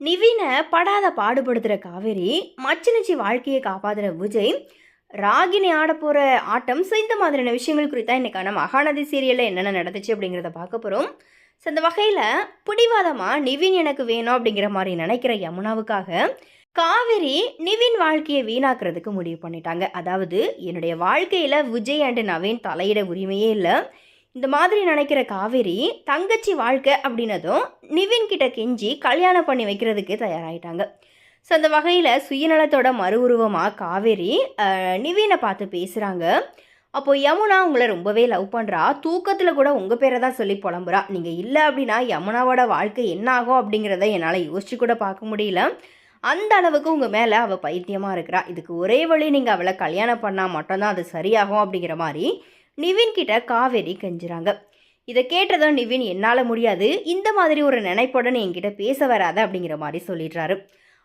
நிவினை படாத பாடுபடுத்துகிற காவேரி மச்சினிச்சி வாழ்க்கையை காப்பாத்துற விஜய் ராகினி ஆட போகிற ஆட்டம் ஸோ இந்த மாதிரியான விஷயங்கள் குறித்தா இன்றைக்கான மகாநதி சீரியலில் என்னென்ன நடந்துச்சு அப்படிங்கிறத பார்க்க போகிறோம் ஸோ அந்த வகையில் பிடிவாதமாக நிவின் எனக்கு வேணும் அப்படிங்கிற மாதிரி நினைக்கிற யமுனாவுக்காக காவிரி நிவின் வாழ்க்கையை வீணாக்குறதுக்கு முடிவு பண்ணிட்டாங்க. அதாவது என்னுடைய வாழ்க்கையில் விஜய் அண்டு நவீன் தலையிட உரிமையே இல்லை. இந்த மாதிரி நினைக்கிற காவேரி தங்கச்சி வாழ்க்கை அப்படின்னதும் நிவின் கிட்ட கெஞ்சி கல்யாணம் பண்ணி வைக்கிறதுக்கு தயாராகிட்டாங்க ஸோ அந்த வகையில் சுயநலத்தோட மறு உருவமாக காவேரி நிவீனை நிவினை பார்த்து பேசுகிறாங்க அப்போது யமுனா உங்களை ரொம்பவே லவ் பண்ணுறா தூக்கத்தில் கூட உங்கள் பேரை தான் சொல்லி புலம்புறா. நீங்கள் இல்லை அப்படின்னா யமுனாவோட வாழ்க்கை என்ன ஆகும் அப்படிங்கிறத என்னால் யோசிச்சு கூட பார்க்க முடியல. அந்த அளவுக்கு உங்கள் மேலே அவள் பைத்தியமாக இருக்கிறா. இதுக்கு ஒரே வழி நீங்கள் அவளை கல்யாணம் பண்ணால் மட்டும்தான் அது சரியாகும் அப்படிங்கிற மாதிரி நிவின் கிட்ட காவேரி கெஞ்சுறாங்க. இதை கேட்டதும் நிவின் என்னால் முடியாது. இந்த மாதிரி ஒரு நினைப்புடன் என்கிட்ட பேச வராத அப்படிங்கிற மாதிரி சொல்லிடுறாரு.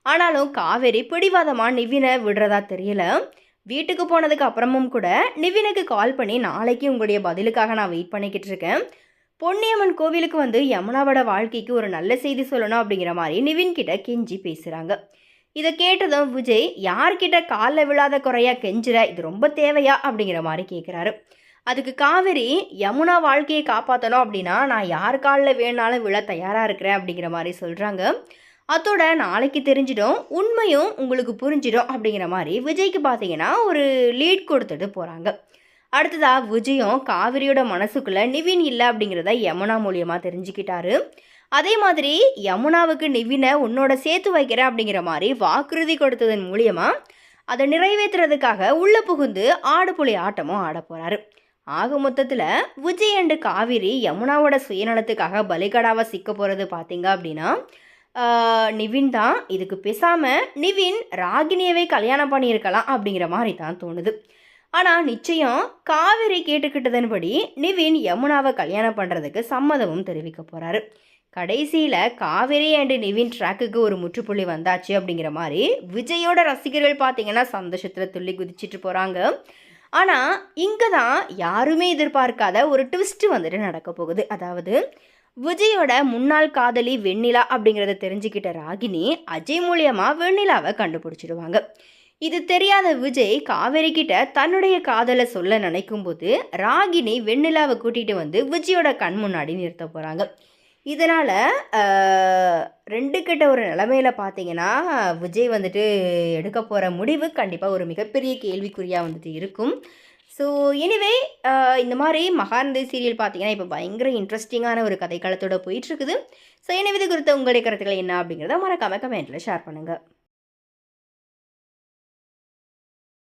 ஆனாலும் காவேரி பிடிவாதமாக நிவினை விடுறதா தெரியல. வீட்டுக்கு போனதுக்கு அப்புறமும் கூட நிவினுக்கு கால் பண்ணி நாளைக்கு உங்களுடைய பதிலுக்காக நான் வெயிட் பண்ணிக்கிட்டு இருக்கேன். பொன்னியம்மன் கோவிலுக்கு வந்து யமுனாவோட வாழ்க்கைக்கு ஒரு நல்ல செய்தி சொல்லணும் அப்படிங்கிற மாதிரி நிவின் கிட்ட கெஞ்சி பேசுகிறாங்க இதை கேட்டதும் விஜய் யார்கிட்ட காலில் விழாத குறையா கெஞ்சுற? இது ரொம்ப தேவையா? அப்படிங்கிற மாதிரி கேட்குறாரு அதுக்கு காவேரி யமுனா வாழ்க்கையை காப்பாற்றணும் அப்படின்னா நான் யார் காலில் வேணாலும் விழ தயாராக இருக்கிறேன் அப்படிங்கிற மாதிரி சொல்கிறாங்க அதோட நாளைக்கு தெரிஞ்சிடும் உண்மையும் உங்களுக்கு புரிஞ்சிடும் அப்படிங்கிற மாதிரி விஜய்க்கு பார்த்தீங்கன்னா ஒரு லீட் கொடுத்துட்டு போகிறாங்க அடுத்ததாக விஜயும் காவிரியோட மனசுக்குள்ளே நிவின் இல்லை அப்படிங்கிறத யமுனா மூலியமாக தெரிஞ்சுக்கிட்டாரு. அதே மாதிரி யமுனாவுக்கு நிவினை உன்னோட சேர்த்து வைக்கிறேன் அப்படிங்கிற மாதிரி வாக்குறுதி கொடுத்ததன் மூலியமாக அதை நிறைவேற்றுறதுக்காக உள்ளே புகுந்து ஆடு புலி ஆட்டமும் ஆட போகிறாரு ஆக மொத்தத்தில் விஜய் அண்டு காவிரி யமுனாவோட சுயநலத்துக்காக பலிகடாவாக சிக்க போகிறது பார்த்தீங்க அப்படின்னா நிவின் தான். இதுக்கு பேசாமல் நிவின் ராகினியவே கல்யாணம் பண்ணியிருக்கலாம் அப்படிங்கிற மாதிரி தான் தோணுது. ஆனால் நிச்சயம் காவிரி கேட்டுக்கிட்டதன்படி நிவின் யமுனாவை கல்யாணம் பண்ணுறதுக்கு சம்மதமும் தெரிவிக்க போகிறாரு கடைசியில் காவேரி அண்டு நிவின் ட்ராக்குக்கு ஒரு முற்றுப்புள்ளி வந்தாச்சு அப்படிங்கிற மாதிரி விஜயோட ரசிகர்கள் பார்த்தீங்கன்னா சந்தோஷத்தில் துள்ளி குதிச்சிட்டு போகிறாங்க ஆனால் இங்கே தான் யாருமே எதிர்பார்க்காத ஒரு ட்விஸ்ட் வந்துட்டு நடக்க போகுது. அதாவது விஜயோட முன்னாள் காதலி வெண்ணிலா அப்படிங்கிறத தெரிஞ்சுக்கிட்ட ராகினி அஜய் மூலியமாக வெண்ணிலாவை கண்டுபிடிச்சிடுவாங்க. இது தெரியாத விஜய் காவேரி கிட்ட தன்னுடைய காதலை சொல்ல நினைக்கும் போது ராகினி வெண்ணிலாவை கூட்டிகிட்டு வந்து விஜயோட கண் முன்னாடி நிறுத்த போகிறாங்க இதனால் ரெண்டு கிட்ட ஒரு நிலமையில பார்த்தீங்கன்னா விஜய் வந்துட்டு எடுக்க போகிற முடிவு கண்டிப்பாக ஒரு மிகப்பெரிய கேள்விக்குறியாக வந்துட்டு இருக்கும். ஸோ எனிவே இந்த மாதிரி மகாநதி சீரியல் பார்த்தீங்கன்னா இப்போ பயங்கர இன்ட்ரெஸ்டிங்கான ஒரு கதைக்களத்தோட போயிட்டுருக்குது ஸோ எனவே இது குறித்த உங்களுடைய கருத்துக்கள் என்ன அப்படிங்கிறத மறக்காம கமெண்ட்டில் ஷேர் பண்ணுங்கள்